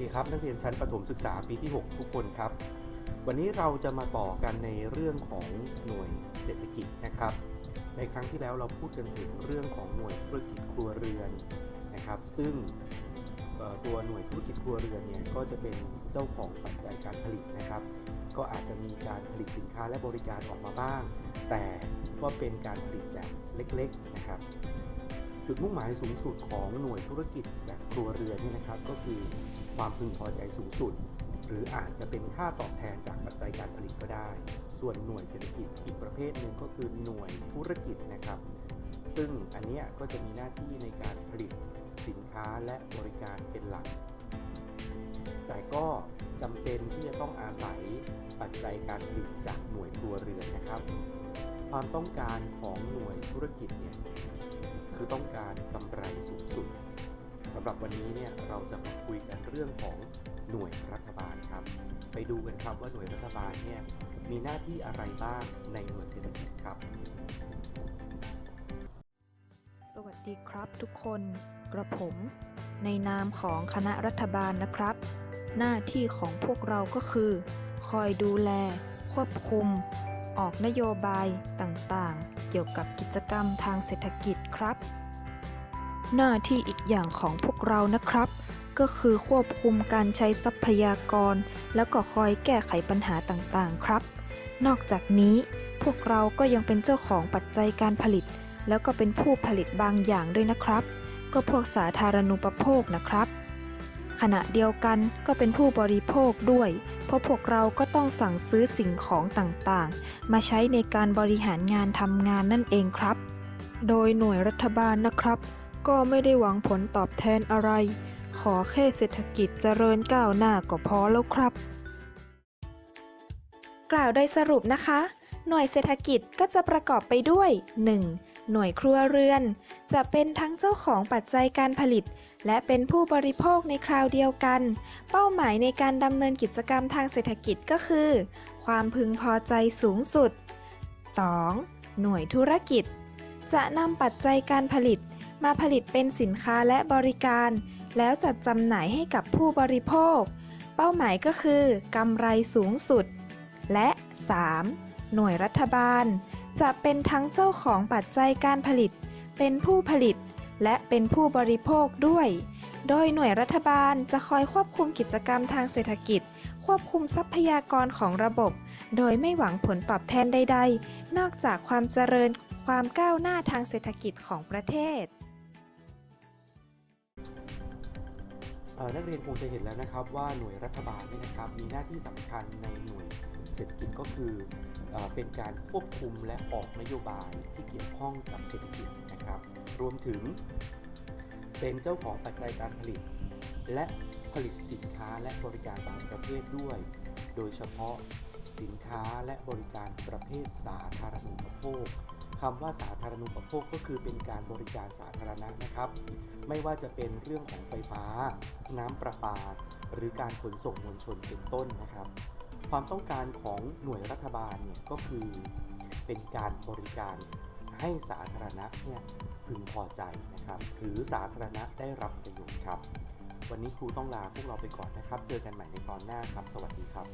ดีครับนักเรียนชั้นประถมศึกษาปีที่ 6 ทุกคนครับ วันนี้เราจะมาต่อกันในเรื่องของหน่วยเศรษฐกิจนะครับ ในครั้งที่แล้วเราพูดกันถึงเรื่องของหน่วยธุรกิจครัวเรือนนะครับ ซึ่งตัวหน่วยธุรกิจครัวเรือนเนี่ยก็จะเป็นเจ้าของปัจจัยการผลิตนะครับ ก็อาจจะมีการผลิตสินค้าและบริการออกมาบ้าง แต่ก็เป็นการผลิตแบบเล็กๆนะครับ จุดมุ่งหมายสูงสุดของหน่วยธุรกิจแบบครัวเรือนนี่นะครับ ก็คือความพึงพอใจสูงสุด หรืออาจจะเป็นค่าตอบแทนจากปัจจัยการผลิตก็ได้ ส่วนหน่วยเศรษฐกิจอีกประเภทหนึ่งก็คือหน่วยธุรกิจนะครับ ซึ่งอันเนี้ยก็จะมีหน้าที่ในการผลิตสินค้าและบริการเป็นหลัก แต่ก็จำเป็นที่จะต้องอาศัยปัจจัยการผลิตจากหน่วยครัวเรือนนะครับ ความต้องการของหน่วยธุรกิจเนี่ย คือต้องการกำไรสูงสุดสำหรับวันนี้เนี่ยเราจะมาคุยกันเรื่องของหน่วยรัฐบาลครับ ไปดูกันครับว่าหน่วยรัฐบาลเนี่ยมีหน้าที่อะไรบ้างในหน่วยเศรษฐกิจครับ สวัสดีครับทุกคนกระผม ในนามของคณะรัฐบาลนะครับ หน้าที่ของพวกเราก็คือ คอยดูแล ควบคุม ออกนโยบายต่างๆ เกี่ยวกับกิจกรรมทางเศรษฐกิจครับ หน้าที่อีกอย่างของพวกเรานะครับ ก็คือควบคุมการใช้ทรัพยากร แล้วก็คอยแก้ไขปัญหาต่างๆครับ นอกจากนี้พวกเราก็ยังเป็นเจ้าของปัจจัยการผลิต แล้วก็เป็นผู้ผลิตบางอย่างด้วยนะครับ ก็พวกสาธารณูปโภคนะครับ ขณะเดียวกันก็เป็นผู้บริโภคด้วย เพราะพวกเราก็ต้องสั่งซื้อสิ่งของต่างๆ มาใช้ในการบริหารงานทำงานนั่นเองครับ โดยหน่วยรัฐบาลนะครับ ก็ไม่ได้หวังผลตอบแทนอะไร ขอแค่เศรษฐกิจเจริญก้าวหน้าก็พอแล้วครับ กล่าวโดยสรุปนะคะ หน่วยเศรษฐกิจก็จะประกอบไปด้วย 1. หน่วยครัวเรือน จะเป็นทั้งเจ้าของปัจจัยการผลิต และเป็นผู้บริโภคในคราวเดียวกัน เป้าหมายในการดำเนินกิจกรรมทางเศรษฐกิจก็คือ ความพึงพอใจสูงสุด 2. หน่วยธุรกิจ จะนำปัจจัยการผลิต มาผลิตเป็นสินค้าและบริการ แล้วจัดจำหน่ายให้กับผู้บริโภค เป้าหมายก็คือกำไรสูงสุด และ 3. หน่วยรัฐบาล จะเป็นทั้งเจ้าของปัจจัยการผลิต เป็นผู้ผลิต และเป็นผู้บริโภคด้วย โดยหน่วยรัฐบาลจะคอยควบคุมกิจกรรมทางเศรษฐกิจ ควบคุมทรัพยากรของระบบ โดยไม่หวังผลตอบแทนใด ๆ นอกจากความเจริญความก้าวหน้าทางเศรษฐกิจของประเทศ นักเรียนคงจะเห็นแล้วนะครับว่าหน่วยรัฐบาลเนี่ยนะครับมีหน้าที่สำคัญในหน่วยเศรษฐกิจก็คือเอเป็นการควบคุมและออกนโยบายที่เกี่ยวข้องกับเศรษฐกิจนะครับ รวมถึงเป็นเจ้าของปัจจัยการผลิต และผลิตสินค้าและบริการบางประเภทด้วย โดยเฉพาะสินค้าและบริการประเภทสาธารณูปโภค คำว่าสาธารณูปโภคก็คือเป็นการบริการสาธารณะนะครับ ไม่ว่าจะเป็นเรื่องของไฟฟ้า น้ำประปา หรือการขนส่งมวลชนเป็นต้นนะครับ ความต้องการของหน่วยรัฐบาลเนี่ยก็คือเป็นการบริการให้สาธารณะเนี่ยพึงพอใจนะครับ หรือสาธารณะได้รับประโยชน์ครับ วันนี้ครูต้องลาพวกเราไปก่อนนะครับ เจอกันใหม่ในตอนหน้าครับ สวัสดีครับ